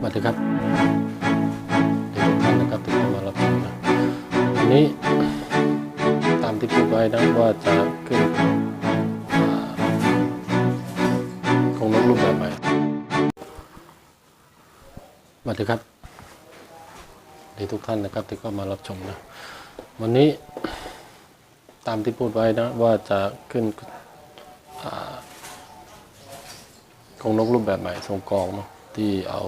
สวัสดีครับเด็กทุกท่านนะครับที่เข้ามารับชมนะวันนี้ตามที่พูดไว้นะว่าจะขึ้นอ่าของนกรูปแบบใหม่สวัสดีครับเด็กทุกท่านนะครับที่เข้ามารับชมนะวันนี้ตามที่พูดไว้นะว่าจะขึ้นอ่าของนกรูปแบบใหม่ทรงกลองเนาะที่เอา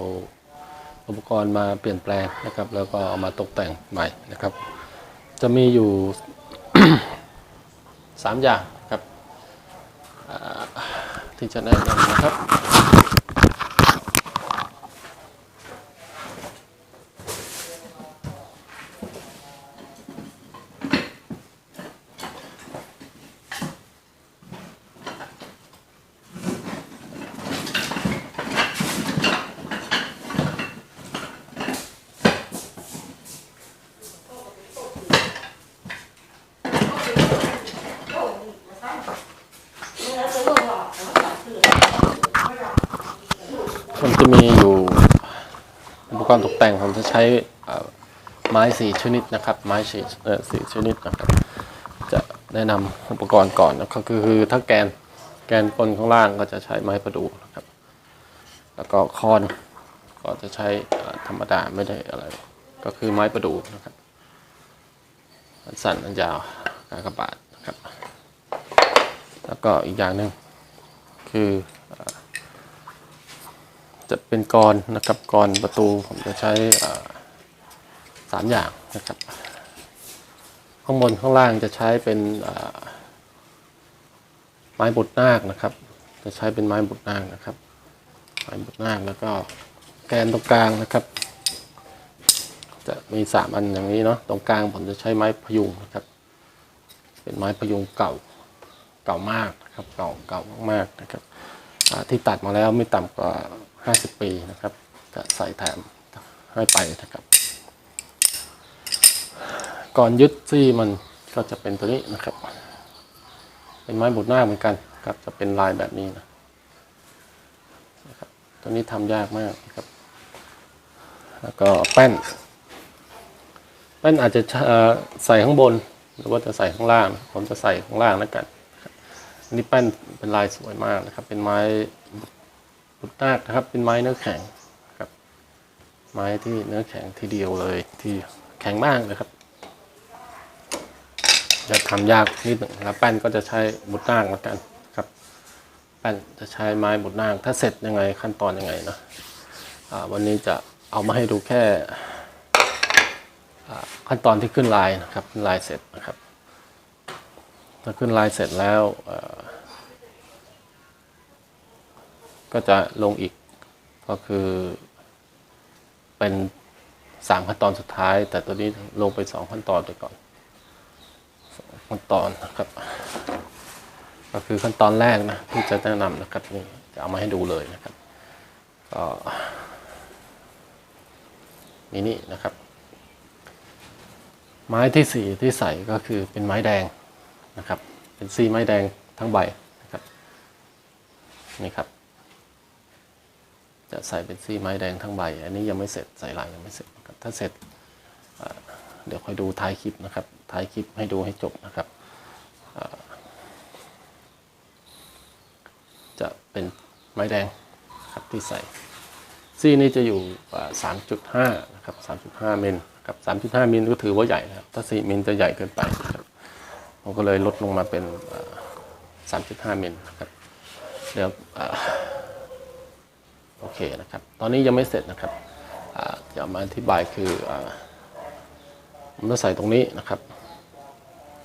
อุปกรณ์มาเปลี่ยนแปลงนะครับ แล้วก็เอามาตกแต่งใหม่นะครับ จะมีอยู่สามอย่างครับที่จะแนะนำนะครับ ผมจะมีอยู่อุปกรณ์ตกแต่งผมจะใช้ไม้สี่ชนิดนะครับ ไม้สี่เอ่อสี่ชนิดนะครับ จะแนะนำอุปกรณ์ก่อนนะครับคือคือถ้าแกนแกนกลข้างล่างก็จะใช้ไม้ประดูนะครับ แล้วก็คอนก็จะใช้ธรรมดาไม่ได้อะไร ก็คือไม้ประดูนะครับอันสั้นอันยาวกากบาทนะครับ แล้วก็อีกอย่างหนึ่งคือ จะเป็นกรนะครับกรประตูผมจะใช้สามอย่างนะครับ ข้างบนข้างล่างจะใช้เป็นไม้บดนาคนะครับ จะใช้เป็นไม้บดนาคนะครับ ไม้บดนาคแล้วก็แกนตรงกลางนะครับ จะมีสามอันอย่างนี้เนาะตรงกลางผมจะใช้ไม้พยุงนะครับ เป็นไม้พยุงเก่าเก่ามากนะครับ เก่าเก่ามากๆนะครับที่ตัดมาแล้วไม่ต่ำกว่า 50 ปีนะครับก็ใส่แถมให้ไปนะครับ ก่อนยึดซี่มันก็จะเป็นตัวนี้นะครับ เป็นไม้บุดหน้าเหมือนกันครับจะเป็นลายแบบนี้นะนะครับตัวนี้ทำยากมากนะครับ แล้วก็แป้น แป้นอาจจะใส่ข้างบน หรือว่าจะใส่ข้างล่าง ผมจะใส่ข้างล่างแล้วกันนนี้แป้นเป็นลายสวยมากนะครับ เป็นไม้ บุดนาคนะครับ เป็นไม้เนื้อแข็งครับ ไม้ที่เนื้อแข็งทีเดียวเลย ที่แข็งมากนะครับ จะทำยากนิดหนึ่งแล้วแป้นก็จะใช้บุดนาคเหมือนกันครับ แป้นจะใช้ไม้บุดนาคถ้าเสร็จยังไงขั้นตอนยังไงนะวันนี้จะเอามาให้ดูแค่ขั้นตอนที่ขึ้นลายนะครับขึ้นลายเสร็จนะครับถ้าขึ้นลายเสร็จแล้วเอ่อ ก็จะลงอีกก็คือเป็นสามขั้นตอนสุดท้าย แต่ตัวนี้ลงไปสองขั้นตอนไปก่อนสองขั้นตอนนะครับ ก็คือขั้นตอนแรกนะที่จะแนะนำนะครับนี่จะเอามาให้ดูเลยนะครับก็มีนี่นะครับ ไม้ที่สี่ที่ใส่ก็คือเป็นไม้แดงนะครับ เป็นซีไม้แดงทั้งใบนะครับนี่ครับ จะใส่เป็นซีไม้แดงทั้งใบ อันนี้ยังไม่เสร็จใส่ลายยังไม่เสร็จถ้าเสร็จเดี๋ยวค่อยดูท้ายคลิปนะครับท้ายคลิปให้ดูให้จบนะครับจะเป็นไม้แดงครับที่ใส่ซี่นี้จะอยู่สามจุดห้านะครับสามจุดห้ามิลครับสามจุดห้ามิลก็ถือว่าใหญ่นะครับถ้าสี่มิลจะใหญ่เกินไปครับผมก็เลยลดลงมาเป็นสามจุดห้ามิลครับเดี๋ยว โอเคนะครับ ตอนนี้ยังไม่เสร็จนะครับจะมาอธิบายคืออาผมจะใส่ตรงนี้นะครับ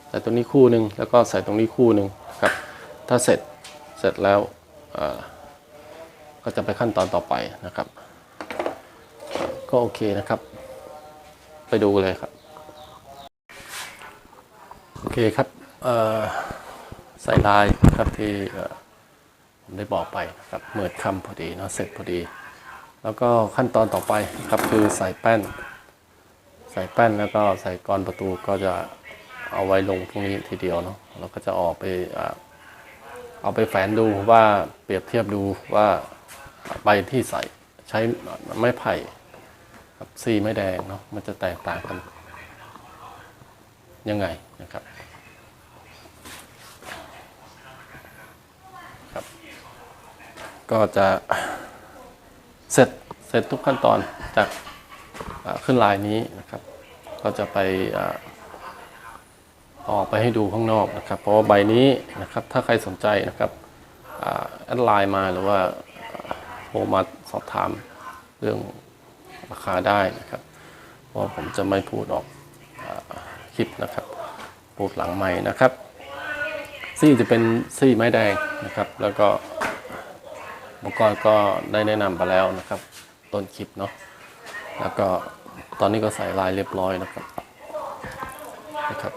ใส่ตรงนี้คู่หนึ่งแล้วก็ใส่ตรงนี้คู่หนึ่งครับ ถ้าเสร็จเสร็จแล้วก็จะไปขั้นตอนต่อไปนะครับ ก็โอเคนะครับ ไปดูเลยครับ โอเคครับใส่ลายครับที่ ได้บอกไปนะครับเมื่อคำพอดีเนาะเสร็จพอดี แล้วก็ขั้นตอนต่อไปครับคือใส่แป้น ใส่แป้นแล้วก็ใส่กรประตูก็จะเอาไว้ลงพวกนี้ทีเดียวเนาะแล้วก็จะออกไปอเอาไปแฝนดูว่าเปรียบเทียบดูว่าใบที่ใส่ใช้ไม้ไผ่กับซีไม้แดงเนาะมันจะแตกต่างกันยังไงนะครับ ก็จะเสร็จเสร็จทุกขั้นตอนจากขึ้นลายนี้นะครับ ก็จะไปออกไปให้ดูข้างนอกนะครับ เพราะว่าใบนี้นะครับถ้าใครสนใจนะครับแอดไลน์มาหรือว่าโทรมาสอบถามเรื่องราคาได้นะครับ เพราะผมจะไม่พูดออกอคลิปนะครับ พูดหลังใหม่นะครับซี่จะเป็นซี่ไม้แดงนะครับ แล้วก็ อุปกรก็ได้แนะนำไปแล้วนะครับ ต้นคลิปเนาะแล้วก็ตอนนี้ก็ใส่ลายเรียบร้อยนะครับนะครับ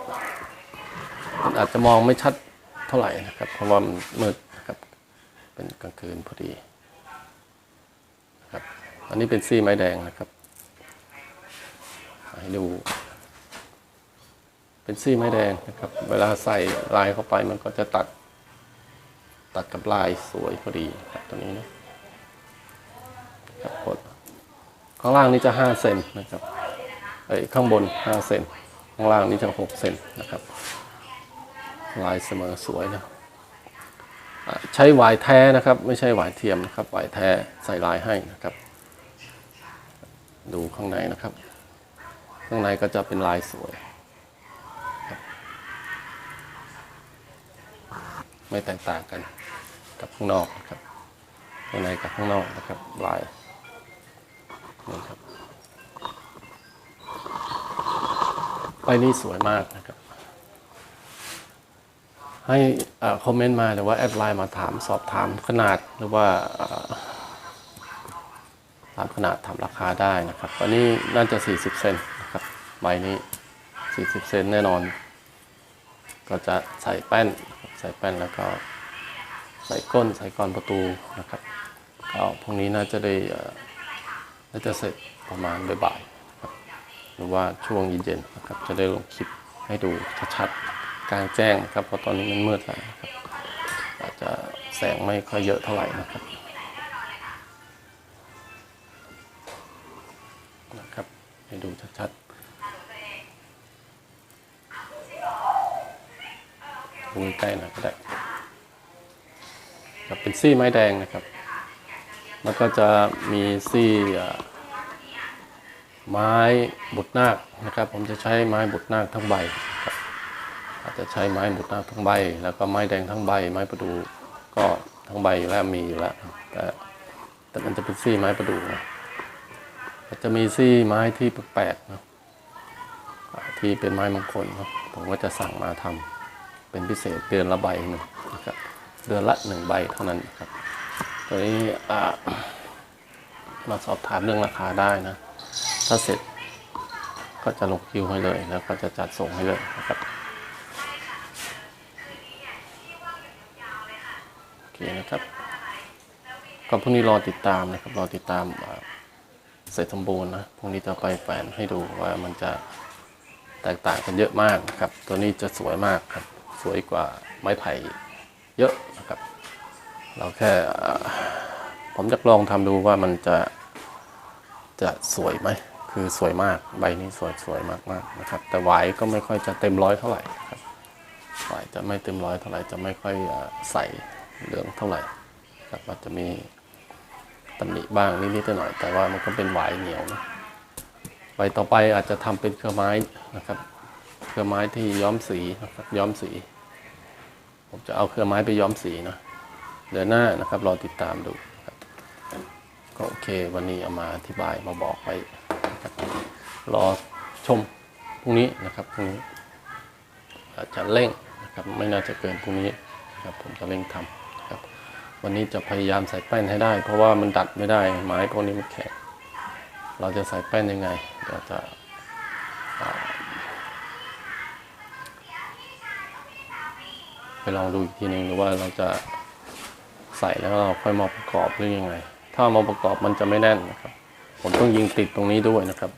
มันอาจจะมองไม่ชัดเท่าไหร่นะครับ เพราะว่ามันมืดนะครับ เป็นกลางคืนพอดีนะครับอันนี้เป็นซี่ไม้แดงนะครับให้ดู เป็นซี่ไม้แดงนะครับ เวลาใส่ลายเข้าไปมันก็จะตัด ตัดกับลายสวยพอดีครับตัวนี้นะครับกดข้างล่างนี่จะ 5 เซนนะครับไอ้ยข้างบน 5 เซนข้างล่างนี่จะ6เซนนะครับ ลายเสมอสวยนะอะใช้หวายแท้นะครับ ไม่ใช่หวายเทียมนะครับหวายแท้ใส่ลายให้นะครับ ดูข้างในนะครับ ข้างในก็จะเป็นลายสวย ไม่แตกต่างกันกับข้างนอกนะครับข้างในกับข้างนอกนะครับลายนี่ครับไปนี่สวยมากนะครับ ให้คอมเมนต์มาหรือว่าแอดไลน์มาถามสอบถามขนาดหรือว่าถามขนาดถามราคาได้นะครับอันนี้น่าจะ 40 เซนนะครับใบนี้ 40 เซนแน่นอน ก็จะใส่แป้น ใส่แป้นแล้วก็ใส่ก้นใส่กรอนประตูนะครับก็พรุ่งนี้น่าจะได้น่าจะเสร็จประมาณบ่ายๆหรือว่าช่วงเย็นๆนะครับจะได้ลงคลิปให้ดูชัดๆกลางแจ้งนะครับเพราะตอนนี้มันมืดแล้วครับอาจจะแสงไม่ค่อยเยอะเท่าไหร่นะครับนะครับให้ดูชัดๆ ดูใกล้หน่อยก็ได้ครับเป็นซี่ไม้แดงนะครับ แล้วก็จะมีซี่ไม้บุดนาคนะครับ ผมจะใช้ไม้บุดนาคทั้งใบครับอาจจะใช้ไม้บุดนาคทั้งใบ แล้วก็ไม้แดงทั้งใบ ไม้ประดูก็ทั้งใบอยู่แล้วมีอยู่แล้วแต่แต่มันจะเป็นซี่ไม้ประดูนะจะมีซี่ไม้ที่แปลกๆนะที่เป็นไม้มงคลนะผมก็จะสั่งมาทำ เป็นพิเศษเดือนละใบหนึ่งนะครับเดือนละหนึ่งใบเท่านั้นครับตัวนี้มาสอบถามเรื่องราคาได้นะ ถ้าเสร็จก็จะลงคิวให้เลยแล้วก็จะจัดส่งให้เลยนะครับโอเคนะครับก็พรุ่งนี้รอติดตามนะครับรอติดตามอ่าเสร็จสมบูรณ์นะพรุ่งนี้จะไปแฝนให้ดูว่ามันจะแตกต่างกันเยอะมากนะครับ ตัวนี้จะสวยมากครับ สวยกว่าไม้ไผ่เยอะนะครับ เราแค่ผมจะลองทำดูว่ามันจะจะสวยไหม คือสวยมากใบนี้สวยสวยมากมากๆนะครับ แต่หวายก็ไม่ค่อยจะเต็มร้อยเท่าไหร่ครับหวายจะไม่เต็มร้อยเท่าไหร่จะไม่ค่อยใส่เหลืองเท่าไหร่ครับอาจจะมีตำหนิบ้างนิดๆหน่อยแต่ว่ามันก็เป็นหวายเหนียวนะใบต่อไปอาจจะทำเป็นเครือไม้นะครับ รือไม้ที่ย้อมสีนะครับย้อมสี ผมจะเอาเครือไม้ไปย้อมสีนะเดือนหน้านะครับรอติดตามดูครับก็โอเควันนี้เอามาอธิบายมาบอกไว้นะครับรอชมพรุ่งนี้นะครับพรุ่งนี้อาจจะเร่งนะครับไม่น่าจะเกินพรุ่งนี้นะครับผมจะเร่งทำนะครับ วันนี้จะพยายามใส่แป้นให้ได้ เพราะว่ามันดัดไม่ได้ไม้พวกนี้มันแข็งเราจะใส่แป้นยังไงเดี๋ยวจะ ไปลองดูอีกทีหนึ่งหรือว่าเราจะใส่แล้วเราค่อยมาประกอบหรือยังไง ถ้ามาประกอบมันจะไม่แน่นนะครับ ผมต้องยิงติดตรงนี้ด้วยนะครับ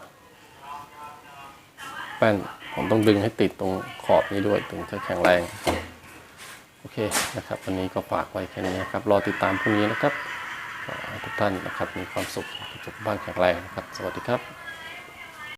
แป้นผมต้องดึงให้ติดตรงขอบนี้ด้วยถึงจะแข็งแรง โอเคนะครับ วันนี้ก็ฝากไว้แค่นี้นะครับ รอติดตามพรุ่งนี้นะครับทุกท่านนะครับมีความสุขสุขบ้านแข็งแรงนะครับ สวัสดีครับ